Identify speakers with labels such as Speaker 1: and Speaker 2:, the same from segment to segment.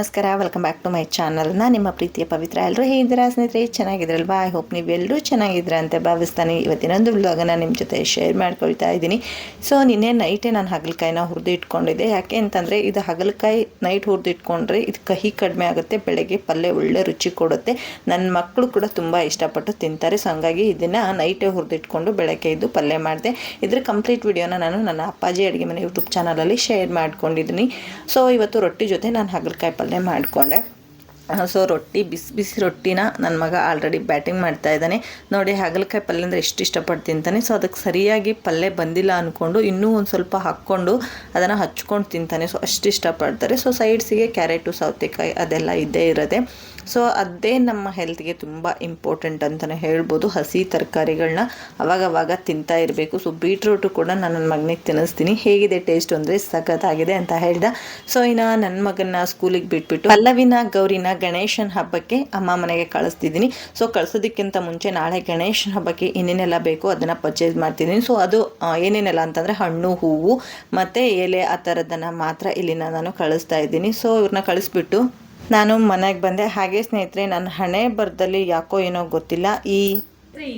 Speaker 1: ನಮಸ್ಕಾರ welcome back to my channel ನಾನು ನಿಮ್ಮ ಪ್ರೀತಿಯ ಪವಿತ್ರ ಎಲ್ಲರೂ ಹೇಗಿದ್ದೀರಾ ಸ್ನೇಹಿತರೆ? ಚೆನ್ನಾಗಿದ್ರಲ್ವಾ? ಐ ಹೋಪ್ ನೀವೆಲ್ಲರೂ ಚೆನ್ನಾಗಿದ್ದೀರಾ ಅಂತ ಭಾವಿಸ್ತಾನೆ ಇವತ್ತಿನೊಂದು ವ್ಲಾಗನ್ನು ನಿಮ್ಮ ಜೊತೆ ಶೇರ್ ಮಾಡ್ಕೊಳ್ತಾ ಇದ್ದೀನಿ ಸೊ ನಿನ್ನೆ ನೈಟೇ ನಾನು ಹಗಲಕಾಯಿನ ಹುರಿದು ಇಟ್ಕೊಂಡಿದ್ದೆ. ಯಾಕೆ ಅಂತಂದರೆ, ಇದು ಹಗಲಕಾಯಿ ನೈಟ್ ಹುರಿದು ಇಟ್ಕೊಂಡ್ರೆ ಇದು ಕಹಿ ಕಡಿಮೆ ಆಗುತ್ತೆ, ಬೆಳಗ್ಗೆ ಪಲ್ಯ ಒಳ್ಳೆ ರುಚಿ ಕೊಡುತ್ತೆ. ನನ್ನ ಮಕ್ಕಳು ಕೂಡ ತುಂಬ ಇಷ್ಟಪಟ್ಟು ತಿಂತಾರೆ. ಸೊ ಹಂಗಾಗಿ ಇದನ್ನು ನೈಟೇ ಹುರಿದು ಇಟ್ಕೊಂಡು ಬೆಳಗ್ಗೆ ಇದ್ದು ಪಲ್ಯ ಮಾಡಿದೆ. ಇದ್ರ ಕಂಪ್ಲೀಟ್ ವಿಡಿಯೋನ ನಾನು ನನ್ನ ಅಪ್ಪಾಜಿ ಅಡುಗೆ ಮನೆ ಯೂಟ್ಯೂಬ್ ಚಾನಲಲ್ಲಿ ಶೇರ್ ಮಾಡ್ಕೊಂಡಿದ್ದೀನಿ ಸೊ ಇವತ್ತು ರೊಟ್ಟಿ ಜೊತೆ ನಾನು ಹಗಲಕಾಯಿ ಪಲ್ಯ ಮಾಡಿಕೊಂಡೆ. ಸೊ ರೊಟ್ಟಿ, ಬಿಸಿ ಬಿಸಿ ರೊಟ್ಟಿನ ನನ್ನ ಮಗ ಆಲ್ರೆಡಿ ಬ್ಯಾಟಿಂಗ್ ಮಾಡ್ತಾ ಇದ್ದಾನೆ. ನೋಡಿ, ಹಾಗಲಕಾಯಿ ಪಲ್ಯ ಅಂದರೆ ಎಷ್ಟು ಇಷ್ಟಪಟ್ಟು ತಿಂತಾನೆ. ಸೊ ಅದಕ್ಕೆ ಸರಿಯಾಗಿ ಪಲ್ಯ ಬಂದಿಲ್ಲ ಅಂದ್ಕೊಂಡು ಇನ್ನೂ ಒಂದು ಸ್ವಲ್ಪ ಹಾಕ್ಕೊಂಡು ಅದನ್ನು ಹಚ್ಕೊಂಡು ತಿಂತಾನೆ. ಸೊ ಅಷ್ಟು ಇಷ್ಟಪಡ್ತಾರೆ. ಸೊ ಸೈಡ್ಸಿಗೆ ಕ್ಯಾರೆಟು ಸೌತೆಕಾಯಿ ಅದೆಲ್ಲ ಇದ್ದೇ ಇರುತ್ತೆ. ಸೊ ಅದೇ ನಮ್ಮ ಹೆಲ್ತ್ಗೆ ತುಂಬ ಇಂಪಾರ್ಟೆಂಟ್ ಅಂತಲೇ ಹೇಳ್ಬೋದು. ಹಸಿ ತರಕಾರಿಗಳನ್ನ ಅವಾಗವಾಗ ತಿಂತಾ ಇರಬೇಕು. ಸೊ ಬೀಟ್ರೂಟು ಕೂಡ ನಾನು ನನ್ನ ಮಗನಿಗೆ ತಿನ್ನಿಸ್ತೀನಿ. ಹೇಗಿದೆ ಟೇಸ್ಟ್ ಅಂದರೆ ಸಖತ್ತಾಗಿದೆ ಅಂತ ಹೇಳ್ದ. ಸೊ ಇನ್ನು ನನ್ನ ಮಗನ ಸ್ಕೂಲಿಗೆ ಬಿಟ್ಬಿಟ್ಟು ಪಲ್ಲವಿನ, ಗೌರಿನ ಗಣೇಶನ ಹಬ್ಬಕ್ಕೆ ಅಮ್ಮ ಮನೆಗೆ ಕಳಿಸ್ತಿದ್ದೀನಿ. ಸೊ ಕಳಿಸೋದಕ್ಕಿಂತ ಮುಂಚೆ ನಾಳೆ ಗಣೇಶನ ಹಬ್ಬಕ್ಕೆ ಏನೇನೆಲ್ಲ ಬೇಕು ಅದನ್ನು ಪರ್ಚೇಸ್ ಮಾಡ್ತಿದ್ದೀನಿ. ಸೊ ಅದು ಏನೇನೆಲ್ಲ ಅಂತಂದರೆ ಹಣ್ಣು, ಹೂವು, ಮತ್ತು ಎಲೆ ಆ ಥರದ್ದನ್ನು ಮಾತ್ರ ಇಲ್ಲಿನ ನಾನು ಕಳಿಸ್ತಾ ಇದ್ದೀನಿ. ಸೊ ಇವ್ರನ್ನ ಕಳಿಸ್ಬಿಟ್ಟು ನಾನು ಮನೆಗೆ ಬಂದೆ. ಹಾಗೆ ಸ್ನೇಹಿತರೆ ನನ್ನ ಹಣೆ ಬರದಲ್ಲಿ ಯಾಕೋ ಏನೋ ಗೊತ್ತಿಲ್ಲ. ಈ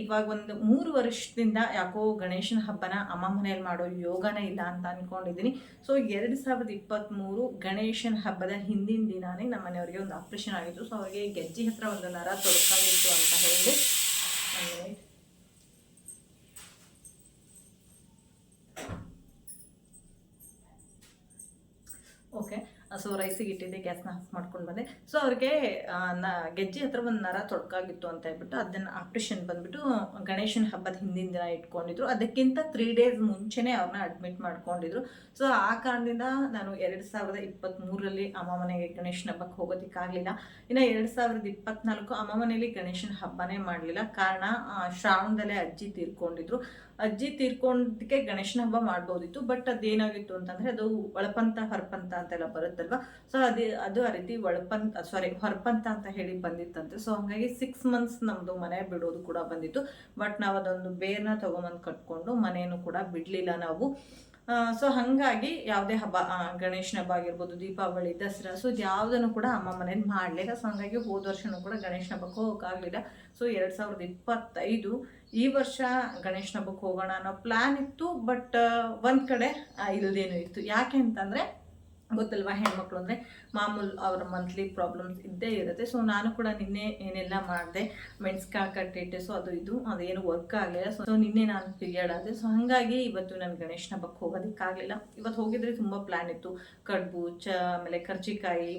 Speaker 2: ಇವಾಗ ಒಂದು ಮೂರು ವರ್ಷದಿಂದ ಯಾಕೋ ಗಣೇಶನ ಹಬ್ಬನ ಅಮ್ಮ ಮನೆಯಲ್ಲಿ ಮಾಡೋ ಯೋಗನ ಇಲ್ಲ ಅಂತ ಅನ್ಕೊಂಡಿದ್ದೀನಿ. ಸೊ ಎರಡು ಸಾವಿರದ ಇಪ್ಪತ್ತ್ಮೂರು ಗಣೇಶನ ಹಬ್ಬದ ಹಿಂದಿನ ದಿನಾನೇ ನಮ್ಮ ಮನೆಯವರಿಗೆ ಒಂದು ಆಪ್ರೇಷನ್ ಆಗಿತ್ತು. ಸೊ ಅವರಿಗೆ ಗೆಜ್ಜಿ ಹತ್ರ ಒಂದು ನರ ತೊಡಕಾಗಿತ್ತು ಅಂತ ಹೇಳಿ. ಓಕೆ ಸೊ ರೈಸಿಗೆ ಇಟ್ಟಿದ್ದೆ ಗ್ಯಾಸ್ನ ಆಫ್ ಮಾಡ್ಕೊಂಡು ಬಂದೆ. ಸೊ ಅವ್ರಿಗೆ ನ, ಗೆಜ್ಜೆ ಹತ್ರ ಒಂದು ನರ ತೊಡ್ಕಾಗಿತ್ತು ಅಂತ ಹೇಳ್ಬಿಟ್ಟು ಅದನ್ನು ಆಪ್ರೇಷನ್ ಬಂದ್ಬಿಟ್ಟು ಗಣೇಶನ ಹಬ್ಬದ ಹಿಂದಿನ ದಿನ ಇಟ್ಕೊಂಡಿದ್ರು. ಅದಕ್ಕಿಂತ ತ್ರೀ ಡೇಸ್ ಮುಂಚೆನೇ ಅವ್ರನ್ನ ಅಡ್ಮಿಟ್ ಮಾಡ್ಕೊಂಡಿದ್ರು. ಸೊ ಆ ಕಾರಣದಿಂದ ನಾನು ಎರಡು ಸಾವಿರದ ಇಪ್ಪತ್ತ್ಮೂರರಲ್ಲಿ ಅಮ್ಮ ಮನೆಗೆ ಗಣೇಶನ ಹಬ್ಬಕ್ಕೆ ಹೋಗೋದಕ್ಕಾಗಲಿಲ್ಲ ಇನ್ನು ಎರಡು ಸಾವಿರದ ಇಪ್ಪತ್ನಾಲ್ಕು ಅಮ್ಮ ಮನೆಯಲ್ಲಿ ಗಣೇಶನ ಹಬ್ಬನೇ ಮಾಡಲಿಲ್ಲ. ಕಾರಣ ಶ್ರಾವಣದಲ್ಲೇ ಅಜ್ಜಿ ತೀರ್ಕೊಂಡಿದ್ರು. ಅಜ್ಜಿ ತೀರ್ಕೊಂಡಕ್ಕೆ ಗಣೇಶನ ಹಬ್ಬ ಮಾಡ್ಬೋದಿತ್ತು, ಬಟ್ ಅದೇನಾಗಿತ್ತು ಅಂತಂದ್ರೆ ಅದು ಒಳಪಂತ ಹೊರಪಂತ ಅಂತೆಲ್ಲ ಬರುತ್ತಲ್ವ? ಸೊ ಅದೇ, ಅದು ಆ ರೀತಿ ಒಳಪಂತ ಸಾರಿ ಹೊರಪಂತ ಅಂತ ಹೇಳಿ ಬಂದಿತ್ತಂತೆ. ಸೊ ಹಂಗಾಗಿ ಸಿಕ್ಸ್ ಮಂತ್ಸ್ ನಮ್ಮದು ಮನೆ ಬಿಡೋದು ಕೂಡ ಬಂದಿತ್ತು. ಬಟ್ ನಾವು ಅದೊಂದು ಬೇರ್ನ ತಗೊಂಬಂದು ಕಟ್ಕೊಂಡು ಮನೆಯನ್ನು ಕೂಡ ಬಿಡಲಿಲ್ಲ ನಾವು. ಸೊ ಹಾಗಾಗಿ ಯಾವುದೇ ಹಬ್ಬ ಗಣೇಶನ ಹಬ್ಬ ಆಗಿರ್ಬೋದು, ದೀಪಾವಳಿ, ದಸರಾ ಸೊ ಯಾವುದನ್ನು ಕೂಡ ಅಮ್ಮ ಮನೇಲಿ ಮಾಡಲಿಲ್ಲ. ಸೊ ಹಂಗಾಗಿ ಹೋದ ವರ್ಷನೂ ಕೂಡ ಗಣೇಶನ ಹಬ್ಬಕ್ಕೆ ಹೋಗೋಕ್ಕಾಗಲಿಲ್ಲ ಸೊ ಎರಡು ಸಾವಿರದ ಇಪ್ಪತ್ತೈದು ಈ ವರ್ಷ ಗಣೇಶನ ಹಬ್ಬಕ್ಕೆ ಹೋಗೋಣ ಅನ್ನೋ ಪ್ಲ್ಯಾನ್ ಇತ್ತು ಬಟ್ ಒಂದು ಕಡೆ ಇಲ್ಲದೇನೂ ಇತ್ತು. ಯಾಕೆ ಅಂತಂದರೆ ಗೊತ್ತಲ್ವಾ ಹೆಣ್ಮಕ್ಳು ಅಂದರೆ ಮಾಮೂಲು ಅವರ ಮಂತ್ಲಿ ಪ್ರಾಬ್ಲಮ್ಸ್ ಇದ್ದೇ ಇರುತ್ತೆ. ಸೊ ನಾನು ಕೂಡ ನಿನ್ನೆ ಏನೆಲ್ಲ ಮಾಡಿದೆ ಮೆಣಸ್ಕಾಯಿ ಸೊ ಅದು ಇದು, ಅದೇನು ವರ್ಕ್ ಆಗಲಿಲ್ಲ. ಸೊ ನಿನ್ನೆ ನಾನು ಪಿರಿಯಡ್ ಆದೆ. ಸೊ ಹಾಗಾಗಿ ಇವತ್ತು ನಾನು ಗಣೇಶನ ಹಬ್ಬಕ್ಕೆ ಹೋಗೋದಕ್ಕಾಗಲಿಲ್ಲ. ಇವತ್ತು ಹೋಗಿದ್ರೆ ತುಂಬ ಪ್ಲ್ಯಾನ್ ಇತ್ತು. ಕಡುಬು ಚ ಆಮೇಲೆ ಕರ್ಜಿಕಾಯಿ,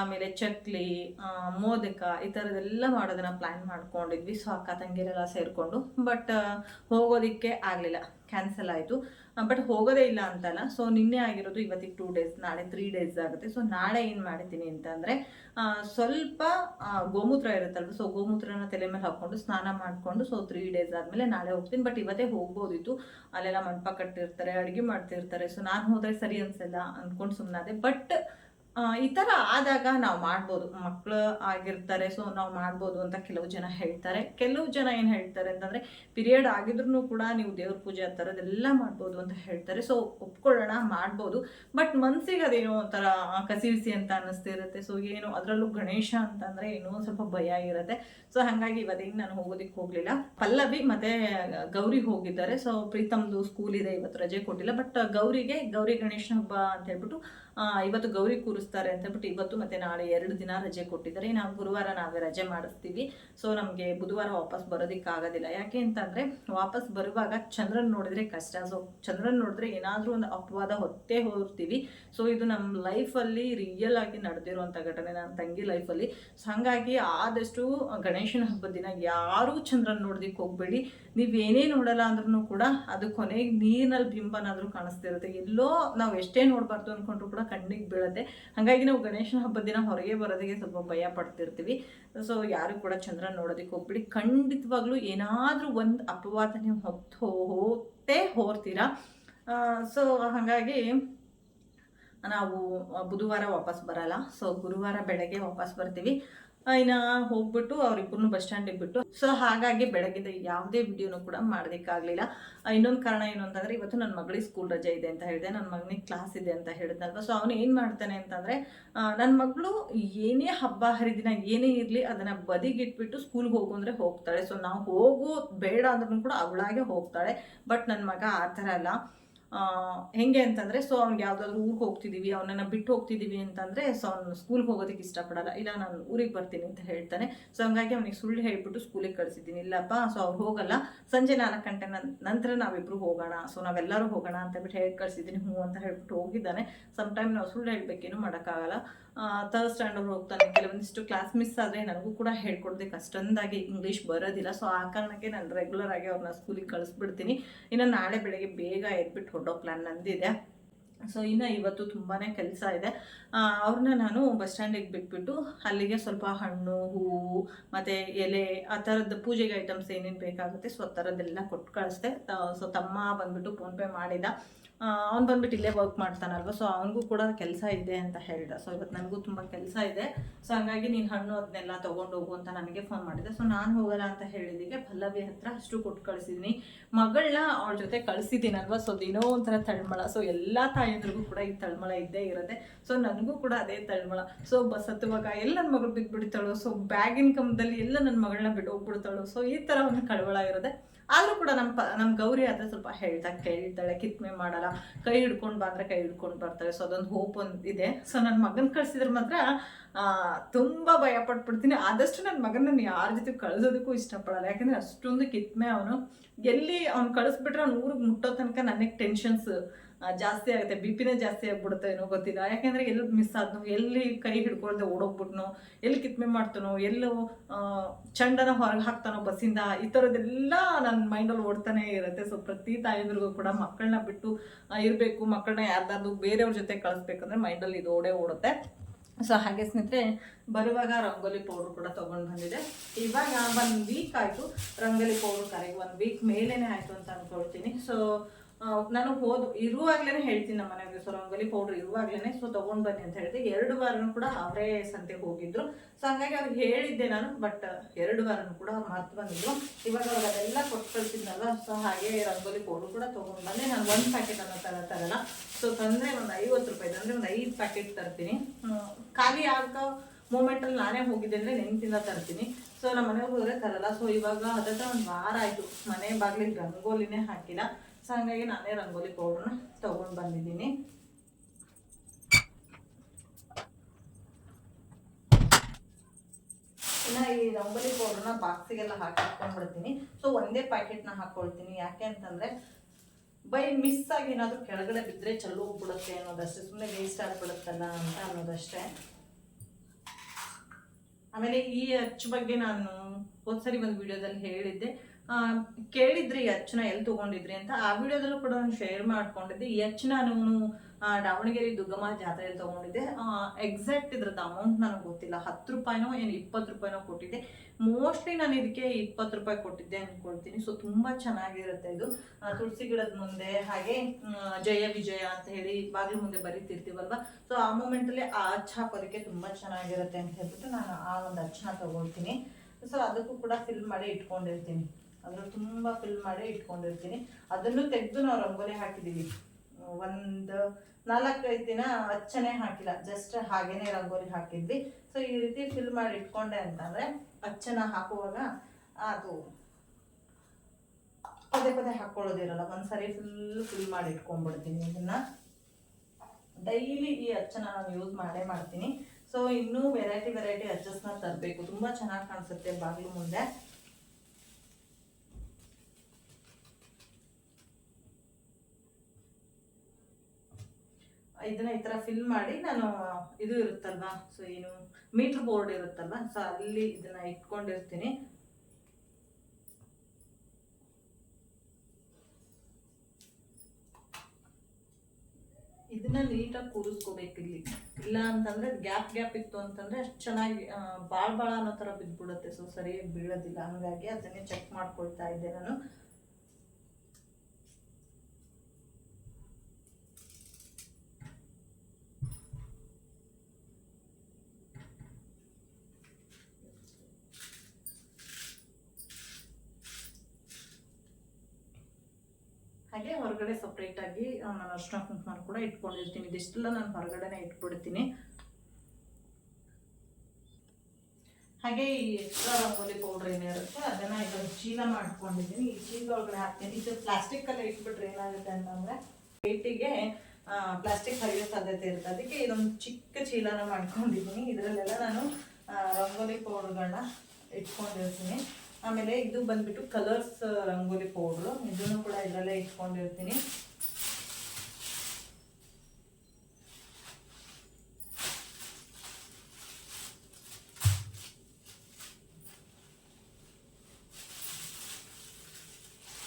Speaker 2: ಆಮೇಲೆ ಚಕ್ಲಿ ಮೋದಕ ಈ ಥರದ್ದೆಲ್ಲ ಮಾಡೋದನ್ನು ಪ್ಲ್ಯಾನ್ ಮಾಡ್ಕೊಂಡಿದ್ವಿ. ಸೊ ಅಕ್ಕ ತಂಗಿರೆಲ್ಲ ಸೇರಿಕೊಂಡು ಬಟ್ ಹೋಗೋದಕ್ಕೆ ಆಗಲಿಲ್ಲ. ಕ್ಯಾನ್ಸಲ್ ಆಯಿತು. ಬಟ್ ಹೋಗೋದೇ ಇಲ್ಲ ಅಂತಲ್ಲ. ಸೊ ನಿನ್ನೆ ಆಗಿರೋದು ಇವತ್ತಿಗೆ ಟೂ ಡೇಸ್ ನಾಳೆ ತ್ರೀ ಡೇಸ್ ಆಗುತ್ತೆ. ಸೊ ನಾಳೆ ಏನು ಮಾಡ್ತೀನಿ ಅಂತಂದರೆ ಸ್ವಲ್ಪ ಗೋಮೂತ್ರ ಇರುತ್ತಲ್ವ? ಸೊ ಗೋಮೂತ್ರನ ತಲೆ ಮೇಲೆ ಹಾಕ್ಕೊಂಡು ಸ್ನಾನ ಮಾಡಿಕೊಂಡು ಸೊ ತ್ರೀ ಡೇಸ್ ಆದಮೇಲೆ ನಾಳೆ ಹೋಗ್ತೀನಿ. ಬಟ್ ಇವತ್ತೇ ಹೋಗ್ಬೋದಿತ್ತು. ಅಲ್ಲೆಲ್ಲ ಮಂಟಪ ಕಟ್ಟಿರ್ತಾರೆ, ಅಡುಗೆ ಮಾಡ್ತಿರ್ತಾರೆ. ಸೊ ನಾನು ಹೋದರೆ ಸರಿ ಅನ್ಸಲ್ಲ ಅಂದ್ಕೊಂಡು ಸುಮ್ಮನಾದೆ ಬಟ್ ಈ ಥರ ಆದಾಗ ನಾವು ಮಾಡ್ಬೋದು. ಮಕ್ಕಳು ಆಗಿರ್ತಾರೆ ಸೊ ನಾವು ಮಾಡ್ಬೋದು ಅಂತ ಕೆಲವು ಜನ ಹೇಳ್ತಾರೆ. ಕೆಲವು ಜನ ಏನು ಹೇಳ್ತಾರೆ ಅಂತಂದರೆ ಪಿರಿಯಡ್ ಆಗಿದ್ರು ಕೂಡ ನೀವು ದೇವ್ರ ಪೂಜೆ ಆ ಥರದ್ದೆಲ್ಲ ಮಾಡ್ಬೋದು ಅಂತ ಹೇಳ್ತಾರೆ. ಸೊ ಒಪ್ಕೊಳ್ಳೋಣ, ಮಾಡ್ಬೋದು. ಬಟ್ ಮನ್ಸಿಗೆ ಅದೇನೋ ಒಂಥರ ಕಸಿವಿಸಿ ಅಂತ ಅನ್ನಿಸ್ತಿರುತ್ತೆ ಸೊ ಏನು, ಅದರಲ್ಲೂ ಗಣೇಶ ಅಂತಂದರೆ ಏನೋ ಸ್ವಲ್ಪ ಭಯ ಇರುತ್ತೆ. ಸೊ ಹಾಗಾಗಿ ಇವತ್ತಿಗೆ ನಾನು ಹೋಗೋದಕ್ಕೆ ಹೋಗಲಿಲ್ಲ. ಪಲ್ಲವಿ ಮತ್ತು ಗೌರಿ ಹೋಗಿದ್ದಾರೆ. ಸೊ ಪ್ರೀತಮ್ದು ಸ್ಕೂಲ್ ಇದೆ, ಇವತ್ತು ರಜೆ ಕೊಟ್ಟಿಲ್ಲ. ಬಟ್ ಗೌರಿಗೆ, ಗೌರಿ ಗಣೇಶನ ಹಬ್ಬ ಅಂತ ಹೇಳ್ಬಿಟ್ಟು ಇವತ್ತು ಗೌರಿ ಕೂರಿಸ್ತಾರೆ ಅಂತ ಬಿಟ್ಟು ಇವತ್ತು ಮತ್ತೆ ನಾಳೆ ಎರಡು ದಿನ ರಜೆ ಕೊಟ್ಟಿದ್ದಾರೆ. ನಾವು ಗುರುವಾರ ನಾವೇ ರಜೆ ಮಾಡಿಸ್ತೀವಿ. ಸೊ ನಮಗೆ ಬುಧವಾರ ವಾಪಸ್ ಬರೋದಕ್ಕೆ ಆಗೋದಿಲ್ಲ ಯಾಕೆ ಅಂತಂದರೆ, ವಾಪಸ್ ಬರುವಾಗ ಚಂದ್ರನ್ ನೋಡಿದ್ರೆ ಕಷ್ಟ. ಸೊ ಚಂದ್ರನ್ ನೋಡಿದ್ರೆ ಏನಾದರೂ ಒಂದು ಅಪವಾದ ಹೊತ್ತೇ ಹೋಗ್ತೀವಿ. ಸೊ ಇದು ನಮ್ಮ ಲೈಫಲ್ಲಿ ರಿಯಲ್ ಆಗಿ ನಡೆದಿರುವಂಥ ಘಟನೆ. ನನ್ನ ತಂಗಿ ಲೈಫಲ್ಲಿ ಸೊ ಹಾಗಾಗಿ ಆದಷ್ಟು ಗಣೇಶನ ಹಬ್ಬದ ದಿನ ಯಾರೂ ಚಂದ್ರನ್ ನೋಡೋದಕ್ಕೆ ಹೋಗಬೇಡಿ. ನೀವೇನೇ ನೋಡಲ್ಲ ಅಂದ್ರೂ ಕೂಡ ಅದು ಕೊನೆಗೆ ನೀರಿನಲ್ಲಿ ಬಿಂಬನಾದರೂ ಕಾಣಿಸ್ತಿರುತ್ತೆ. ಎಲ್ಲೋ ನಾವು ಎಷ್ಟೇ ನೋಡಬಾರ್ದು ಅಂದ್ಕೊಂಡ್ರು ಕೂಡ ಕಣ್ಣಿಗೆ ಬೀಳುತ್ತೆ. ಹಾಗಾಗಿ ನಾವು ಗಣೇಶನ ಹಬ್ಬದ ದಿನ ಹೊರಗೆ ಬರೋದಕ್ಕೆ ಸ್ವಲ್ಪ ಭಯ ಪಡ್ತಿರ್ತೀವಿ. ಸೊ ಯಾರು ಕೂಡ ಚಂದ್ರ ನೋಡೋದಕ್ಕೆ ಹೋಗ್ಬಿಡಿ. ಖಂಡಿತವಾಗ್ಲೂ ಏನಾದರೂ ಒಂದು ಅಪವಾದ ನೀವು ಹೊತ್ತು ಹೋತೇ ಹೋರ್ತೀರಾ ಸೊ ಹಾಗಾಗಿ ನಾವು ಬುಧವಾರ ವಾಪಸ್ ಬರಲ್ಲ. ಸೊ ಗುರುವಾರ ಬೆಳಗ್ಗೆ ವಾಪಸ್ ಬರ್ತೀವಿ. ಇನ್ನು ಹೋಗ್ಬಿಟ್ಟು ಅವ್ರಿಬ್ಬರನ್ನು ಬಸ್ ಸ್ಟ್ಯಾಂಡಿಗೆ ಬಿಟ್ಟು ಸೊ ಹಾಗಾಗಿ ಬೆಳಗ್ಗೆ ಯಾವುದೇ ವಿಡಿಯೋನು ಕೂಡ ಮಾಡೋದಕ್ಕಾಗಲಿಲ್ಲ. ಇನ್ನೊಂದು ಕಾರಣ ಏನು ಅಂತಂದರೆ, ಇವತ್ತು ನನ್ನ ಮಗಳಿಗೆ ಸ್ಕೂಲ್ ರಜೆ ಇದೆ ಅಂತ ಹೇಳಿದೆ ನನ್ನ ಮಗನಿಗೆ ಕ್ಲಾಸ್ ಇದೆ ಅಂತ ಹೇಳಿದ್ನಲ್ವ? ಸೊ ಅವನು ಏನು ಮಾಡ್ತಾನೆ ಅಂತಂದರೆ ನನ್ನ ಮಗಳು ಏನೇ ಹಬ್ಬ, ಹರಿದಿನ ಏನೇ ಇರಲಿ, ಅದನ್ನು ಬದಿಗಿಟ್ಬಿಟ್ಟು ಸ್ಕೂಲ್ಗೆ ಹೋಗು ಅಂದರೆ ಹೋಗ್ತಾಳೆ. ಸೊ ನಾವು ಹೋಗು ಬೇಡ ಅಂದ್ರೂ ಕೂಡ ಅವಳಾಗೆ ಹೋಗ್ತಾಳೆ. ಬಟ್ ನನ್ನ ಮಗ ಆ ಥರ ಅಲ್ಲ. ಹೆಂಗೆ ಅಂತಂದರೆ ಸೊ ಅವ್ನಿಗೆ ಯಾವುದಾದ್ರೂ ಊರಿಗೆ ಹೋಗ್ತಿದ್ದೀವಿ ಅವನನ್ನು ಬಿಟ್ಟು ಹೋಗ್ತಿದ್ದೀವಿ ಅಂತಂದರೆ ಸೊ ಅವ್ನು ಸ್ಕೂಲ್ಗೆ ಹೋಗೋದಕ್ಕೆ ಇಷ್ಟಪಡಲ್ಲ. ಇಲ್ಲ, ನಾನು ಊರಿಗೆ ಬರ್ತೀನಿ ಅಂತ ಹೇಳ್ತಾನೆ. ಸೊ ಹಂಗಾಗಿ ಅವನಿಗೆ ಸುಳ್ಳು ಹೇಳ್ಬಿಟ್ಟು ಸ್ಕೂಲಿಗೆ ಕಳಿಸಿದ್ದೀನಿ. ಇಲ್ಲಪ್ಪ ಸೊ ಅವ್ರು ಹೋಗಲ್ಲ. ಸಂಜೆ ನಾಲ್ಕು ಗಂಟೆ ನಂತರ ನಾವಿಬ್ಬರು ಹೋಗೋಣ. ಸೊ ನಾವೆಲ್ಲರೂ ಹೋಗೋಣ ಅಂತ ಬಿಟ್ಟು ಹೇಳಿ ಕಳಿಸಿದ್ದೀನಿ ಹ್ಞೂ ಅಂತ ಹೇಳ್ಬಿಟ್ಟು ಹೋಗಿದ್ದಾನೆ. ಸಮ್ ಟೈಮ್ ನಾವು ಸುಳ್ಳು ಹೇಳ್ಬೇಕೇನು ಮಾಡೋಕ್ಕಾಗಲ್ಲ. ಥರ್ಡ್ ಸ್ಟ್ಯಾಂಡರ್ಡ್ ಹೋಗ್ತಾನೆ. ಕೆಲವೊಂದಿಷ್ಟು ಕ್ಲಾಸ್ ಮಿಸ್ ಆದರೆ ನನಗೂ ಕೂಡ ಹೇಳ್ಕೊಡ್ಬೇಕು ಅಷ್ಟೊಂದಾಗಿ ಇಂಗ್ಲೀಷ್ ಬರೋದಿಲ್ಲ. ಸೊ ಆ ಕಾರಣಕ್ಕೆ ನಾನು ರೆಗ್ಯುಲರ್ ಆಗಿ ಅವ್ರನ್ನ ಸ್ಕೂಲಿಗೆ ಕಳಿಸ್ಬಿಡ್ತೀನಿ. ಇನ್ನು ನಾಳೆ ಬೆಳಗ್ಗೆ ಬೇಗ ಎದ್ಬಿಟ್ಟು ಹೊರಡೋ ಪ್ಲ್ಯಾನ್ ನಂದಿದೆ. ಸೊ ಇನ್ನು ಇವತ್ತು ತುಂಬಾ ಕೆಲಸ ಇದೆ. ಅವ್ರನ್ನ ನಾನು ಬಸ್ ಸ್ಟ್ಯಾಂಡಿಗೆ ಬಿಟ್ಬಿಟ್ಟು ಅಲ್ಲಿಗೆ ಸ್ವಲ್ಪ ಹಣ್ಣು, ಹೂವು, ಮತ್ತು ಎಲೆ, ಆ ಥರದ್ದು ಪೂಜೆಗೆ ಐಟಮ್ಸ್ ಏನೇನು ಬೇಕಾಗುತ್ತೆ ಸೊ, ಆ ಥರದ್ದೆಲ್ಲ ಕೊಟ್ಟು ಕಳಿಸ್ದೆ. ಸೊ ತಮ್ಮ ಬಂದ್ಬಿಟ್ಟು ಫೋನ್ಪೇ ಮಾಡಿದ. ಅವ್ನು ಬಂದ್ಬಿಟ್ಟು ಇಲ್ಲೇ ವರ್ಕ್ ಮಾಡ್ತಾನಲ್ವ ಸೊ ಅವನಿಗೂ ಕೂಡ ಕೆಲಸ ಇದೆ ಅಂತ ಹೇಳಿದ. ಸೊ ಇವತ್ತು ನನಗೂ ತುಂಬ ಕೆಲಸ ಇದೆ. ಸೊ ಹಂಗಾಗಿ ನೀನು ಹಣ್ಣು ಅದನ್ನೆಲ್ಲ ತೊಗೊಂಡು ಹೋಗು ಅಂತ ನನಗೆ ಫೋನ್ ಮಾಡಿದೆ. ಸೊ ನಾನು ಹೋಗಲ್ಲ ಅಂತ ಹೇಳಿದಿಗೆ, ಪಲ್ಲವಿ ಹತ್ರ ಅಷ್ಟು ಕೊಟ್ಟು ಕಳಿಸಿದ್ದೀನಿ ಮಗಳನ್ನ ಅವಳ ಜೊತೆ ಕಳಿಸಿದ್ದೀನಲ್ವ ಸೊ ದಿನೋ ಒಂಥರ ತಳ್ಮಳ. ಸೊ ಎಲ್ಲ ತಾಯಂದ್ರಿಗೂ ಕೂಡ ಈ ತಳ್ಮಳ ಇದ್ದೇ ಇರುತ್ತೆ. ಸೊ ನನಗೂ ಕೂಡ ಅದೇ ತಳ್ಮಳ. ಸೊ ಬಸ್ ಹತ್ತುವಾಗ ಎಲ್ಲ ನನ್ನ ಮಗಳು ಬಿದ್ದುಬಿಡ್ತಾಳು ಸೊ ಬ್ಯಾಗಿನ ಕಂಬದಲ್ಲಿ ಎಲ್ಲ ನನ್ನ ಮಗಳನ್ನ ಬಿಟ್ಟು ಹೋಗ್ಬಿಡ್ತಾಳು ಸೊ ಈ ಥರ ಒಂದು ಕಳವಳ ಇರುತ್ತೆ. ಆದರೂ ಕೂಡ ನಮ್ಮ ಪ ನಮ್ಮ ಗೌರಿ ಆದರೆ ಸ್ವಲ್ಪ ಹೇಳ್ತಾ ಕೇಳ್ತಾಳೆ ಕಿತ್ಮೆ ಮಾಡಲ್ಲ, ಕೈ ಹಿಡ್ಕೊಂಡು ಬಂದರೆ ಕೈ ಹಿಡ್ಕೊಂಡು ಬರ್ತಾಳೆ. ಸೊ ಅದೊಂದು ಹೋಪ್ ಒಂದು ಇದೆ. ಸೊ ನನ್ನ ಮಗನ ಕಳ್ಸಿದ್ರು ಮಾತ್ರ ತುಂಬ ಭಯ ಪಟ್ಬಿಡ್ತೀನಿ. ಆದಷ್ಟು ನನ್ನ ಮಗನ ನಾನು ಯಾರ ಜೊತೆ ಕಳ್ಸೋದಕ್ಕೂ ಇಷ್ಟಪಡಲ್ಲ. ಯಾಕಂದರೆ ಅಷ್ಟೊಂದು ಕಿತ್ಮೆ ಅವನು. ಎಲ್ಲಿ ಅವ್ನು ಕಳಿಸ್ಬಿಟ್ರೆ ಅವ್ನು ಊರಿಗೆ ಮುಟ್ಟೋ ತನಕ ನನಗೆ ಟೆನ್ಷನ್ಸ್ ಜಾಸ್ತಿ ಆಗುತ್ತೆ ಬಿ ಪಿನೇ ಜಾಸ್ತಿ ಆಗ್ಬಿಡುತ್ತೆ ಏನೋ ಗೊತ್ತಿಲ್ಲ. ಯಾಕೆಂದರೆ ಎಲ್ಲಿ ಮಿಸ್ ಆದ್ನೋ, ಎಲ್ಲಿ ಕೈ ಹಿಡ್ಕೊಳ್ದೆ ಓಡೋಗ್ಬಿಟ್ನೋ, ಎಲ್ಲಿ ಕಿತ್ಮೆ ಮಾಡ್ತಾನೋ, ಎಲ್ಲೋ ಚಂಡನ ಹೊರಗೆ ಹಾಕ್ತಾನೋ ಬಸ್ಸಿಂದ, ಈ ಥರದ್ದೆಲ್ಲ ನನ್ನ ಮೈಂಡಲ್ಲಿ ಓಡ್ತಾನೆ ಇರುತ್ತೆ. ಸೊ ಪ್ರತಿ ತಾಯಂದ್ರಿಗೂ ಕೂಡ ಮಕ್ಕಳನ್ನ ಬಿಟ್ಟು ಇರಬೇಕು ಮಕ್ಕಳನ್ನ ಯಾರ್ದಾದ್ರು ಬೇರೆಯವ್ರ ಜೊತೆ ಕಳಿಸ್ಬೇಕಂದ್ರೆ ಮೈಂಡಲ್ಲಿ ಇದು ಓಡೇ ಓಡುತ್ತೆ. ಸೊ ಹಾಗೆ ಸ್ನೇಹಿತರೆ, ಬರುವಾಗ ರಂಗೋಲಿ ಪೌಡ್ರ್ ಕೂಡ ತೊಗೊಂಡು ಬಂದಿದೆ. ಇವಾಗ ಒಂದು ವೀಕ್ ಆಯಿತು, ರಂಗೋಲಿ ಪೌಡ್ರ್ ಕರೆಗೆ ಒಂದು ವೀಕ್ ಮೇಲೇ ಆಯಿತು ಅಂತ ಅಂದ್ಕೊಳ್ತೀನಿ ಸೊ ನಾನು ಹೋದ್ ಇರುವಾಗ್ಲೇ ಹೇಳ್ತೀನಿ ನಮ್ಮ ಮನೆಗೆ ಸೊ ರಂಗೋಲಿ ಪೌಡ್ರ್ ಇರುವಾಗ್ಲೇ ಸೊ ತೊಗೊಂಡು ಬನ್ನಿ ಅಂತ ಹೇಳಿದೆ ಎರಡು ವಾರನೂ ಕೂಡ ಅವರೇ ಸಂತೆಗೆ ಹೋಗಿದ್ರು. ಸೊ ಹಂಗಾಗಿ ಅವ್ರಿಗೆ ಹೇಳಿದ್ದೆ ನಾನು ಬಟ್ ಎರಡು ವಾರನೂ ಕೂಡ ಅವ್ರು ಮರ್ತು ಬಂದಿದ್ರು ಇವಾಗ ಅವ್ರು ಅದೆಲ್ಲ ಕೊಟ್ಟು ಕಳ್ಸಿದ್ನಲ್ವ ಸೊ ಹಾಗೆ ರಂಗೋಲಿ ಪೌಡ್ರ್ ಕೂಡ ತೊಗೊಂಡು ಬಂದೆ. ನಾನು ಒಂದು ಪ್ಯಾಕೆಟ್ ಅನ್ನೋ ಥರ ತರಲ್ಲ. ಸೊ ತಂದರೆ ಒಂದು ಐವತ್ತು ರೂಪಾಯಿ ಅಂದರೆ ಒಂದು ಐದು ಪ್ಯಾಕೆಟ್ ತರ್ತೀನಿ. ಖಾಲಿ ಆಗೋ ಮೂಮೆಂಟಲ್ಲಿ ನಾನೇ ಹೋಗಿದ್ದೆ ಅಂದರೆ ನೆನ್ಪಿಂದ ತರ್ತೀನಿ. ಸೊ ನಮ್ಮ ಮನೆಗೆ ಹೋದರೆ ತರಲ್ಲ. ಸೊ ಇವಾಗ ಅದ ಒಂದು ವಾರ ಆಯಿತು. ಮನೆ ಬಾಗಿಲಿಗೆ ರಂಗೋಲಿನೇ ಹಾಕಿಲ್ಲ. ಸೊ ಹಂಗಾಗಿ ನಾನೇ ರಂಗೋಲಿ ಪೌಡ್ರನ್ನ ತೊಗೊಂಡು ಬಂದಿದ್ದೀನಿ. ಇನ್ನು ಈ ರಂಗೋಲಿ ಪೌಡ್ರನ್ನ ಬಾಕ್ಸಿಗೆಲ್ಲ ಹಾಕಿ ಹಾಕೊಂಡ್ಬಿಡ್ತೀನಿ. ಸೊ ಒಂದೇ ಪ್ಯಾಕೆಟ್ನ ಹಾಕ್ಕೊಳ್ತೀನಿ ಯಾಕೆ ಅಂತಂದರೆ, ಬೈ ಮಿಸ್ ಆಗಿ ಏನಾದರೂ ಕೆಳಗಡೆ ಬಿದ್ದರೆ ಚಲೋ ಹೋಗ್ಬಿಡುತ್ತೆ ಅನ್ನೋದಷ್ಟೇ. ಸುಮ್ಮನೆ ವೇಸ್ಟ್ ಆಗ್ಬಿಡುತ್ತಲ್ಲ ಅಂತ ಅನ್ನೋದಷ್ಟೇ. ಆಮೇಲೆ ಈ ಅಚ್ಚು ಬಗ್ಗೆ ನಾನು ಹೋದ್ಸರಿ ಒಂದು ವಿಡಿಯೋದಲ್ಲಿ ಹೇಳಿದ್ದೆ. ಕೇಳಿದ್ರಿ ಯಚ್ಚನ ಎಲ್ ತೊಗೊಂಡಿದ್ರಿ ಅಂತ. ಆ ವಿಡಿಯೋದಲ್ಲೂ ಕೂಡ ನಾನು ಶೇರ್ ಮಾಡ್ಕೊಂಡಿದ್ದೆ. ಯಚ್ಚನ ನಾನು ದಾವಣಗೆರೆ ದುಗ್ಗಮ್ಮ ಜಾತ್ರೆಯಲ್ಲಿ ತಗೊಂಡಿದ್ದೆ. ಎಕ್ಸಾಕ್ಟ್ ಇದ್ರದ್ದು ಅಮೌಂಟ್ ನನಗೆ ಗೊತ್ತಿಲ್ಲ. ಹತ್ತು ರೂಪಾಯಿನೋ ಏನು ಇಪ್ಪತ್ತು ರೂಪಾಯಿನೋ ಕೊಟ್ಟಿದ್ದೆ. ಮೋಸ್ಟ್ಲಿ ನಾನು ಇದಕ್ಕೆ ಇಪ್ಪತ್ತು ರೂಪಾಯಿ ಕೊಟ್ಟಿದ್ದೆ ಅಂದ್ಕೊಳ್ತೀನಿ ಸೊ ತುಂಬ ಚೆನ್ನಾಗಿರುತ್ತೆ ಇದು. ತುಳಸಿ ಗಿಡದ ಮುಂದೆ, ಹಾಗೆ ಜಯ ವಿಜಯ ಅಂತ ಹೇಳಿ ಬಾಗಿಲು ಮುಂದೆ ಬರೀತಿರ್ತೀವಲ್ವ? ಸೊ ಆ ಮೂಮೆಂಟಲ್ಲಿ ಆ ಅಚ್ಚ ಹಾಕೋದಕ್ಕೆ ತುಂಬ ಚೆನ್ನಾಗಿರುತ್ತೆ ಅಂತ ಹೇಳ್ಬಿಟ್ಟು ನಾನು ಆ ಒಂದು ಅಚ್ಚನ ತಗೊಳ್ತೀನಿ. ಸೊ ಅದಕ್ಕೂ ಕೂಡ ಫಿಲ್ ಮಾಡಿ ಇಟ್ಕೊಂಡಿರ್ತೀನಿ. ಅದ್ರ ತುಂಬ ಫಿಲ್ ಮಾಡಿ ಇಟ್ಕೊಂಡಿರ್ತೀನಿ. ಅದನ್ನು ತೆಗೆದು ನಾವು ರಂಗೋಲಿ ಹಾಕಿದ್ದೀವಿ ಒಂದು ನಾಲ್ಕೈದು ದಿನ ಅಚ್ಚನೆ ಹಾಕಿಲ್ಲ ಜಸ್ಟ್ ಹಾಗೇನೆ ರಂಗೋಲಿ ಹಾಕಿದ್ವಿ. ಸೊ ಈ ರೀತಿ ಫಿಲ್ ಮಾಡಿ ಇಟ್ಕೊಂಡೆ ಅಂತಂದರೆ ಅಚ್ಚನ ಹಾಕುವಾಗ ಅದು ಪದೇ ಪದೇ ಹಾಕ್ಕೊಳ್ಳೋದಿರಲ್ಲ ಒಂದ್ಸರಿ ಫುಲ್ ಫಿಲ್ ಮಾಡಿ ಇಟ್ಕೊಂಡ್ಬಿಡ್ತೀನಿ ಇದನ್ನ. ಡೈಲಿ ಈ ಅಚ್ಚನ ನಾನು ಯೂಸ್ ಮಾಡೇ ಮಾಡ್ತೀನಿ. ಸೊ ಇನ್ನೂ ವೆರೈಟಿ ವೆರೈಟಿ ಅಚ್ಚಸ್ನ ತರಬೇಕು. ತುಂಬ ಚೆನ್ನಾಗಿ ಕಾಣಿಸುತ್ತೆ ಬಾಗಿಲು ಮುಂದೆ. ಇದನ್ನ ಈ ತರ ಫಿಲ್ ಮಾಡಿ ನಾನು, ಇದು ಇರುತ್ತಲ್ವಾ? ಸೊ ಏನು ಮೀಟರ್ ಬೋರ್ಡ್ ಇರುತ್ತಲ್ವ? ಸೊ ಅಲ್ಲಿ ಇದನ್ನ ಇಟ್ಕೊಂಡಿರ್ತೀನಿ. ಇದನ್ನ ನೀಟಾಗಿ ಕೂರಿಸ್ಕೋಬೇಕು ಇಲ್ಲಿ. ಇಲ್ಲ ಅಂತಂದ್ರೆ ಗ್ಯಾಪ್ ಗ್ಯಾಪ್ ಇತ್ತು ಅಂತಂದ್ರೆ ಅಷ್ಟು ಚೆನ್ನಾಗಿ ಬಾಳ್ ಭಾಳ ಅನ್ನೋ ತರ ಬಿದ್ದುಬಿಡುತ್ತೆ ಸೊ ಸರಿಯಾಗಿ ಬೀಳೋದಿಲ್ಲ. ಹಂಗಾಗಿ ಅದನ್ನೇ ಚೆಕ್ ಮಾಡ್ಕೊಳ್ತಾ ಇದ್ದೆ ನಾನು. ಹಾಗೆ ಹೊರಗಡೆ ಸಪ್ರೇಟಾಗಿ ನಾನು ಅರ್ಶಿನ ಕುಂಕುಮ ಕೂಡ ಇಟ್ಕೊಂಡಿರ್ತೀನಿ. ಇದಿಷ್ಟೆಲ್ಲ ನಾನು ಹೊರಗಡೆನೆ ಇಟ್ಬಿಡ್ತೀನಿ. ಹಾಗೆ ಈ ಎಕ್ಸ್ಟ್ರಾ ರಂಗೋಲಿ ಪೌಡ್ರ್ ಏನಿರುತ್ತೆ, ಅದನ್ನ ಇದೊಂದು ಚೀಲ ಮಾಡ್ಕೊಂಡಿದ್ದೀನಿ. ಈ ಚೀಲ ಒಳಗಡೆ ಹಾಕ್ತೀನಿ. ಇದು ಪ್ಲಾಸ್ಟಿಕ್ ಅಲ್ಲಿ ಇಟ್ಬಿಟ್ರೆ ಏನಾಗುತ್ತೆ ಅಂತಂದ್ರೆ ವೇಟಿಗೆ ಪ್ಲಾಸ್ಟಿಕ್ ಹರಿಯೋ ಸಾಧ್ಯತೆ ಇರುತ್ತೆ. ಅದಕ್ಕೆ ಇದೊಂದು ಚಿಕ್ಕ ಚೀಲನ ಮಾಡ್ಕೊಂಡಿದ್ದೀನಿ. ಇದರಲ್ಲೆಲ್ಲ ನಾನು ರಂಗೋಲಿ ಪೌಡ್ರ್ಗಳನ್ನ ಇಟ್ಕೊಂಡಿರ್ತೀನಿ. ಆಮೇಲೆ ಇದು ಬಂದ್ಬಿಟ್ಟು ಕಲರ್ಸ್ ರಂಗೋಲಿ ಪೌಡ್ರು ಇದನ್ನು ಕೂಡ ಇದರಲ್ಲೇ ಇಟ್ಕೊಂಡಿರ್ತೀನಿ.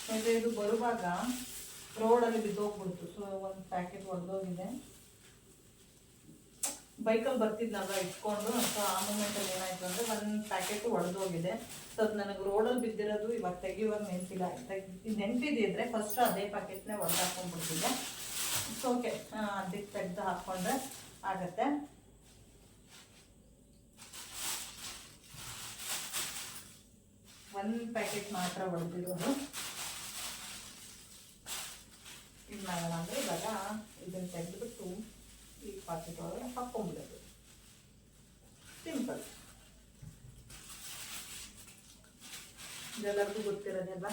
Speaker 2: ಮತ್ತೆ ಇದು ಬರುವಾಗ ರೋಡಲ್ಲಿ ಬಿದ್ದೋಗ್ಬಿಡ್ತು. ಸೊ ಒಂದು ಪ್ಯಾಕೆಟ್ ಒಡೆದೋಗಿದೆ ಬೈಕಲ್ಲಿ ಬರ್ತಿದ್ನಲ್ಲ, ಇಟ್ಕೊಂಡು ಸೊ ಆ ಮೂಮೆಂಟಲ್ಲಿ ಅಂದರೆ ಒಂದು ಪ್ಯಾಕೆಟ್ ಒಡೆದೋಗಿದೆ. ಸೊ ಅದು ನನಗೆ ರೋಡಲ್ಲಿ ಬಿದ್ದಿರೋದು ಇವಾಗ ತೆಗಿಯುವಾಗ ನೆನಪಿಲ್ಲ. ತೆಗ್ದು ನೆನಪಿದ್ದಿದ್ರೆ ಫಸ್ಟ್ ಅದೇ ಪ್ಯಾಕೆಟ್ನೇ ಒಡೆದು ಹಾಕೊಂಡ್ಬಿಡ್ತಿದ್ದೆ ಓಕೆ ಅದಕ್ಕೆ ತೆಗೆದು ಹಾಕ್ಕೊಂಡ್ರೆ ಆಗತ್ತೆ. ಒಂದು ಪ್ಯಾಕೆಟ್ ಮಾತ್ರ ಇದು ಮಾಡೋಣ ಅಂದರೆ ಇವಾಗ ಇದನ್ನು ತೆಗೆದುಬಿಟ್ಟು ಈ ಪ್ಯಾಕೆಟ್ ಒಳಗಡೆ ಹಾಕ್ಕೊಂಬಿಡೋದು ಸಿಂಪಲ್ ಇದೆಲ್ಲರಿಗೂ ಗೊತ್ತಿರೋದಲ್ವಾ?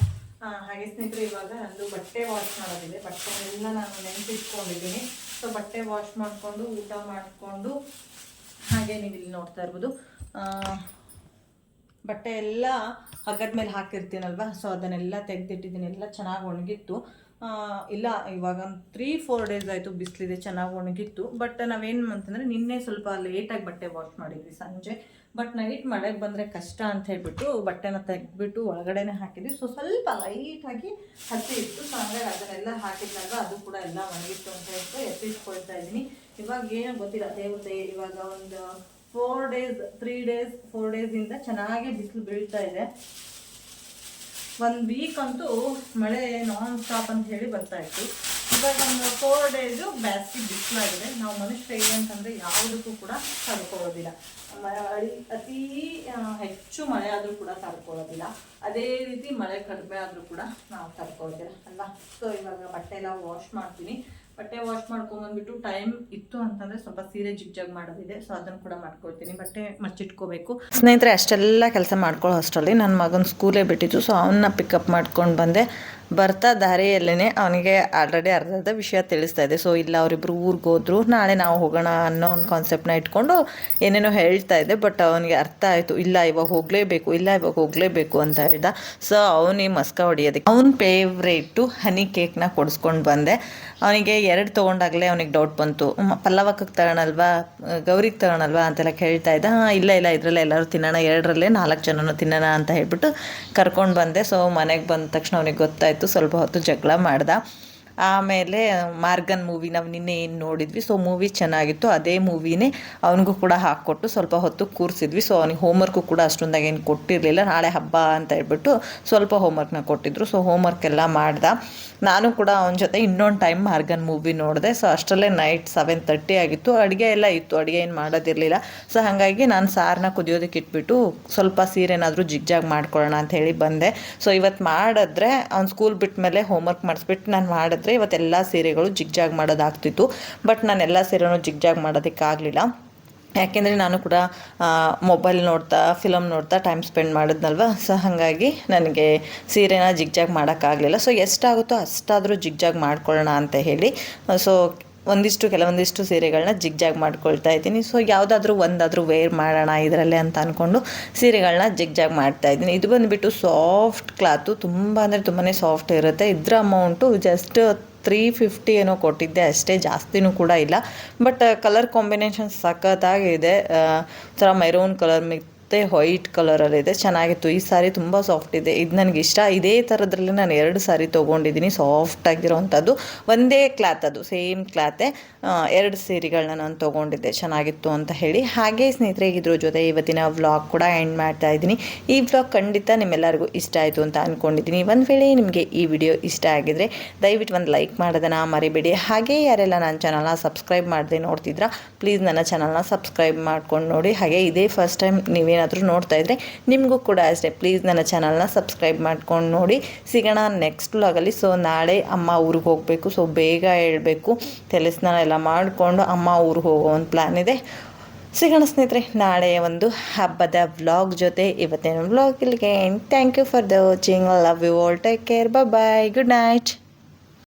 Speaker 2: ಹಾಗೆ ಸ್ನೇಹಿತರೆ, ಇವಾಗ ನಂದು ಬಟ್ಟೆ ವಾಶ್ ಮಾಡೋದಿದೆ. ಬಟ್ಟೆನೆಲ್ಲ ನಾನು ನೆನಪಿಟ್ಕೊಂಡಿದ್ದೀನಿ. ಸೊ ಬಟ್ಟೆ ವಾಶ್ ಮಾಡಿಕೊಂಡು, ಊಟ ಮಾಡಿಕೊಂಡು, ಹಾಗೆ ನೀವು ಇಲ್ಲಿ ನೋಡ್ತಾ ಇರ್ಬೋದು. ಬಟ್ಟೆ ಎಲ್ಲ ಹಗ್ಗದ ಮೇಲೆ ಹಾಕಿರ್ತೀನಲ್ವ? ಸೊ ಅದನ್ನೆಲ್ಲ ತೆಗೆದಿಟ್ಟಿದ್ದೀನಿ. ಎಲ್ಲ ಚೆನ್ನಾಗಿ ಒಣಗಿತ್ತು. ಇಲ್ಲ ಇವಾಗ ಒಂದು ತ್ರೀ ಫೋರ್ ಡೇಸ್ ಆಯಿತು ಬಿಸಿಲಿದೆ, ಚೆನ್ನಾಗಿ ಒಣಗಿತ್ತು. ಬಟ್ ನಾವೇನು ಅಂತಂದರೆ ನಿನ್ನೆ ಸ್ವಲ್ಪ ಲೇಟಾಗಿ ಬಟ್ಟೆ ವಾಶ್ ಮಾಡಿದ್ವಿ ಸಂಜೆ. ಬಟ್ ನೈಟ್ ಮಳೆಗೆ ಬಂದರೆ ಕಷ್ಟ ಅಂತ ಹೇಳ್ಬಿಟ್ಟು ಬಟ್ಟೆನ ತೆಗೆದ್ಬಿಟ್ಟು ಒಳಗಡೆನೆ ಹಾಕಿದ್ವಿ. ಸೊ ಸ್ವಲ್ಪ ಲೈಟಾಗಿ ಹಸಿ ಇತ್ತು. ಸೊ ಹಂಗಾಗಿ ಅದನ್ನೆಲ್ಲ ಹಾಕಿದಾಗ ಅದು ಕೂಡ ಎಲ್ಲ ಒಣಗಿತ್ತು ಅಂತ ಹೇಳ್ಬಿಟ್ಟು ಎತ್ತಿಟ್ಕೊಳ್ತಾ ಇದ್ದೀನಿ. ಇವಾಗ ಏನೋ ಗೊತ್ತಿಲ್ಲ, ದೇವತೆ ಇವಾಗ ಒಂದು four days three days four ಡೇಸಿಂದ ಚೆನ್ನಾಗಿ ಬಿಸಿಲು ಬೀಳ್ತಾ ಇದೆ. ಒಂದು ವೀಕ್ ಅಂತೂ ಮಳೆ ನಾನ್ ಸ್ಟಾಪ್ ಅಂತ ಹೇಳಿ ಬರ್ತಾ ಇತ್ತು. ಇವಾಗ ಒಂದು ಫೋರ್ ಡೇಸು ಬ್ಯಾಸ್ಗಿ ಬಿಸಿಲಾಗಿದೆ ನಾವು ಮನುಷ್ಯ ಅಂತಂದರೆ ಯಾವುದಕ್ಕೂ ಕೂಡ ತಡ್ಕೊಳ್ಳೋದಿಲ್ಲ. ಮಳೆ ಅತಿ ಹೆಚ್ಚು ಮಳೆ ಆದರೂ ಕೂಡ ತಡ್ಕೊಳ್ಳೋದಿಲ್ಲ. ಅದೇ ರೀತಿ ಮಳೆ ಕಡಿಮೆ ಆದರೂ ಕೂಡ ನಾವು ತಡ್ಕೊಳ್ಳೋದಿಲ್ಲ, ಅಲ್ವಾ? ಸೊ ಇವಾಗ ಬಟ್ಟೆ ಎಲ್ಲ ವಾಶ್ ಮಾಡ್ತೀನಿ. ಬಟ್ಟೆ ವಾಶ್ ಮಾಡ್ಕೊಂಬಂದ್ಬಿಟ್ಟು ಟೈಮ್ ಇತ್ತು ಅಂತಂದರೆ ಸ್ವಲ್ಪ ಸೀರೆ ಜಿಗ್ಜಾಗ್ ಮಾಡೋದಿದೆ. ಸೊ ಅದನ್ನು ಕೂಡ ಮಾಡ್ಕೊಳ್ತೀನಿ. ಬಟ್ಟೆ ಮಚ್ಚಿಟ್ಕೋಬೇಕು
Speaker 1: ಸ್ನೇಹಿತರೆ, ಅಷ್ಟೆಲ್ಲ ಕೆಲಸ ಮಾಡ್ಕೊಳ್ಳೋ ಅಷ್ಟರಲ್ಲಿ ನನ್ನ ಮಗನ ಸ್ಕೂಲೇ ಬಿಟ್ಟಿತ್ತು ಸೊ ಅವನ್ನ ಪಿಕಪ್ ಮಾಡ್ಕೊಂಡು ಬಂದೆ. ಬರ್ತಾ ದಾರಿಯಲ್ಲೇ ಅವನಿಗೆ ಆಲ್ರೆಡಿ ಅರ್ಧದ ವಿಷಯ ತಿಳಿಸ್ತಾ ಇದೆ. ಸೊ ಇಲ್ಲ, ಅವರಿಬ್ರು ಊರಿಗೆ ಹೋದ್ರು, ನಾಳೆ ನಾವು ಹೋಗೋಣ ಅನ್ನೋ ಒಂದು ಕಾನ್ಸೆಪ್ಟ್ನ ಇಟ್ಕೊಂಡು ಏನೇನೋ ಹೇಳ್ತಾ ಇದೆ ಬಟ್ ಅವನಿಗೆ ಅರ್ಥ ಆಯಿತು, ಇಲ್ಲ, ಇವಾಗ ಹೋಗಲೇಬೇಕು, ಇಲ್ಲ, ಇವಾಗ ಹೋಗಲೇಬೇಕು ಅಂತ ಹೇಳ್ದ. ಸೊ ಅವನಿಗೆ ಮಸ್ಕ ಹೊಡಿಯೋದಕ್ಕೆ ಅವ್ನ ಫೇವ್ರೇಟು ಹನಿ ಕೇಕ್ನ ಕೊಡಿಸ್ಕೊಂಡು ಬಂದೆ. ಅವನಿಗೆ ಎರಡು ತೊಗೊಂಡಾಗಲೇ ಅವನಿಗೆ ಡೌಟ್ ಬಂತು. ಪಲ್ಲವಕ್ಕಕ್ಕೆ ತಗೋಣಲ್ವಾ, ಗೌರಿಗೆ ತಗೋಣಲ್ವಾ? ಅಂತೆಲ್ಲ ಕೇಳ್ತಾ ಇದ್ದ. ಹಾಂ, ಇಲ್ಲ ಇಲ್ಲ, ಇದರಲ್ಲೇ ಎಲ್ಲರೂ ತಿನ್ನೋಣ, ಎರಡರಲ್ಲೇ ನಾಲ್ಕು ಜನನು ತಿನ್ನೋಣ, ಅಂತ ಹೇಳ್ಬಿಟ್ಟು ಕರ್ಕೊಂಡು ಬಂದೆ. ಸೊ ಮನೆಗೆ ಬಂದ ತಕ್ಷಣ ಅವನಿಗೆ ಗೊತ್ತಾಯಿತು. ಸ್ವಲ್ಪ ಹೊತ್ತು ಜಗಳ ಮಾಡ್ದ. ಆಮೇಲೆ ಮಾರ್ಗನ್ ಮೂವಿ ನಾವು ನಿನ್ನೆ ಏನು ನೋಡಿದ್ವಿ ಸೊ ಮೂವಿ ಚೆನ್ನಾಗಿತ್ತು. ಅದೇ ಮೂವಿನೇ ಅವನಿಗೂ ಕೂಡ ಹಾಕ್ಕೊಟ್ಟು ಸ್ವಲ್ಪ ಹೊತ್ತು ಕೂರಿಸಿದ್ವಿ. ಸೊ ಅವನಿಗೆ ಹೋಮ್ವರ್ಕು ಕೂಡ ಅಷ್ಟೊಂದಾಗ ಏನು ಕೊಟ್ಟಿರಲಿಲ್ಲ. ನಾಳೆ ಹಬ್ಬ ಅಂತ ಹೇಳ್ಬಿಟ್ಟು ಸ್ವಲ್ಪ ಹೋಮ್ವರ್ಕ್ನ ಕೊಟ್ಟಿದ್ರು. ಸೊ ಹೋಮ್ವರ್ಕ್ ಎಲ್ಲ ಮಾಡ್ದ. ನಾನು ಕೂಡ ಅವನ ಜೊತೆ ಇನ್ನೊಂದು ಟೈಮ್ ಮಾರ್ಗನ್ ಮೂವಿ ನೋಡಿದೆ. ಸೊ ಅಷ್ಟರಲ್ಲೇ ನೈಟ್ ಸೆವೆನ್ ತರ್ಟಿ ಆಗಿತ್ತು. ಅಡುಗೆ ಎಲ್ಲ ಇತ್ತು. ಅಡುಗೆ ಏನು ಮಾಡೋದಿರಲಿಲ್ಲ. ಸೊ ಹಾಗಾಗಿ ನಾನು ಸಾರನ್ನ ಕುದಿಯೋದಕ್ಕೆ ಇಟ್ಬಿಟ್ಟು ಸ್ವಲ್ಪ ಸೀರೆನಾದರೂ ಜಿಗ್ಜಾಗ್ ಮಾಡ್ಕೊಳ್ಳೋಣ ಅಂತ ಹೇಳಿ ಬಂದೆ. ಸೊ ಇವತ್ತು ಮಾಡಿದ್ರೆ ಅವ್ನು ಸ್ಕೂಲ್ ಬಿಟ್ಟ ಮೇಲೆ ಹೋಮ್ವರ್ಕ್ ಮಾಡಿಸ್ಬಿಟ್ಟು ನಾನು ಮಾಡಿದ್ರೆ ಇವತ್ತೆಲ್ಲ ಸೀರೆಗಳು ಜಿಗ್ಜಾಗ್ ಮಾಡೋದಾಗ್ತಿತ್ತು. ಬಟ್ ನಾನು ಎಲ್ಲ ಸೀರೆನೂ ಜಿಗ್ಜಾಗ್ ಮಾಡೋದಕ್ಕಾಗಲಿಲ್ಲ. ಯಾಕೆಂದರೆ ನಾನು ಕೂಡ ಮೊಬೈಲ್ ನೋಡ್ತಾ ಫಿಲಮ್ ನೋಡ್ತಾ ಟೈಮ್ ಸ್ಪೆಂಡ್ ಮಾಡಿದ್ನಲ್ವ? ಸೊ ಹಾಗಾಗಿ ನನಗೆ ಸೀರೆನ ಜಿಗ್ಜಾಗ್ ಮಾಡೋಕ್ಕಾಗಲಿಲ್ಲ. ಸೊ ಎಷ್ಟಾಗುತ್ತೋ ಅಷ್ಟಾದರೂ ಜಿಗ್ಜಾಗ್ ಮಾಡ್ಕೊಳ್ಳೋಣ ಅಂತ ಹೇಳಿ ಸೊ ಒಂದಿಷ್ಟು, ಕೆಲವೊಂದಿಷ್ಟು ಸೀರೆಗಳನ್ನ ಜಿಗ್ಜಾಗ್ ಮಾಡ್ಕೊಳ್ತಾ ಇದ್ದೀನಿ. ಸೊ ಯಾವುದಾದ್ರೂ ಒಂದಾದರೂ ವೇರ್ ಮಾಡೋಣ ಇದರಲ್ಲೇ ಅಂತ ಅಂದ್ಕೊಂಡು ಸೀರೆಗಳನ್ನ ಜಿಗ್ಜಾಗ್ ಮಾಡ್ತಾ ಇದ್ದೀನಿ. ಇದು ಬಂದುಬಿಟ್ಟು ಸಾಫ್ಟ್ ಕ್ಲಾತು ತುಂಬ ಅಂದರೆ ತುಂಬಾ ಸಾಫ್ಟ್ ಇರುತ್ತೆ. ಇದರ ಅಮೌಂಟು ಜಸ್ಟ್ ತ್ರೀ ಫಿಫ್ಟಿ ಏನೋ ಕೊಟ್ಟಿದ್ದೆ, ಅಷ್ಟೇ ಜಾಸ್ತಿನೂ ಕೂಡ ಇಲ್ಲ. ಬಟ್ ಕಲರ್ ಕಾಂಬಿನೇಷನ್ ಸಖತ್ತಾಗಿದೆ. ಒಂಥರ ಮೆರೂನ್ ಕಲರ್ ಮತ್ತು ವೈಟ್ ಕಲರಲ್ಲಿದೆ ಚೆನ್ನಾಗಿತ್ತು. ಈ ಸಾರಿ ತುಂಬ ಸಾಫ್ಟ್ ಇದೆ. ಇದು ನನಗೆ ಇಷ್ಟ. ಇದೇ ಥರದ್ರಲ್ಲಿ ನಾನು ಎರಡು ಸಾರಿ ತೊಗೊಂಡಿದ್ದೀನಿ. ಸಾಫ್ಟ್ ಆಗಿರೋವಂಥದ್ದು. ಒಂದೇ ಕ್ಲಾತ್ ಅದು. ಸೇಮ್ ಕ್ಲಾತೆ ಎರಡು ಸೀರೆಗಳನ್ನ ನಾನು ತೊಗೊಂಡಿದ್ದೆ. ಚೆನ್ನಾಗಿತ್ತು ಅಂತ ಹೇಳಿ. ಹಾಗೆ ಸ್ನೇಹಿತರೆ, ಇದ್ರ ಜೊತೆ ಇವತ್ತಿನ ವ್ಲಾಗ್ ಕೂಡ ಎಂಡ್ ಮಾಡ್ತಾ ಇದ್ದೀನಿ. ಈ ವ್ಲಾಗ್ ಖಂಡಿತ ನಿಮ್ಮೆಲ್ಲರಿಗೂ ಇಷ್ಟ ಆಯಿತು ಅಂತ ಅಂದ್ಕೊಂಡಿದ್ದೀನಿ ಒಂದು ವೇಳೆ ನಿಮಗೆ ಈ ವಿಡಿಯೋ ಇಷ್ಟ ಆಗಿದ್ರೆ ದಯವಿಟ್ಟು ಒಂದು ಲೈಕ್ ಮಾಡೋದನ್ನ ಮರಿಬೇಡಿ. ಹಾಗೆ ಯಾರೆಲ್ಲ ನನ್ನ ಚಾನಲ್ನ ಸಬ್ಸ್ಕ್ರೈಬ್ ಮಾಡದೆ ನೋಡ್ತಿದ್ರ ಪ್ಲೀಸ್ ನನ್ನ ಚಾನಲ್ನ ಸಬ್ಸ್ಕ್ರೈಬ್ ಮಾಡ್ಕೊಂಡು ನೋಡಿ. ಹಾಗೆ ಇದೇ ಫಸ್ಟ್ ಟೈಮ್ ನೀವೇನಾದ್ರು ನೀವೇನಾದರೂ ನೋಡ್ತಾ ಇದ್ದರೆ ನಿಮಗೂ ಕೂಡ ಅಷ್ಟೇ. ಪ್ಲೀಸ್ ನನ್ನ ಚಾನಲ್ನ ಸಬ್ಸ್ಕ್ರೈಬ್ ಮಾಡ್ಕೊಂಡು ನೋಡಿ. ಸಿಗೋಣ ನೆಕ್ಸ್ಟ್ ವ್ಲಾಗಲ್ಲಿ ಸೊ ನಾಳೆ ಅಮ್ಮ ಊರಿಗೆ ಹೋಗಬೇಕು. ಸೊ ಬೇಗ ಹೇಳಬೇಕು. ತಲೆ ಸ್ನಾನ ಎಲ್ಲ ಮಾಡಿಕೊಂಡು ಅಮ್ಮ ಊರಿಗೆ ಹೋಗೋ ಒಂದು ಪ್ಲ್ಯಾನ್ ಇದೆ. ಸಿಗೋಣ ಸ್ನೇಹಿತರೆ, ನಾಳೆ ಒಂದು ಹಬ್ಬದ ವ್ಲಾಗ್ ಜೊತೆ. ಇವತ್ತೇನು ವ್ಲಾಗ್ ಇಲ್ಲಿಗೆ thank you for the watching love you all take care bye good night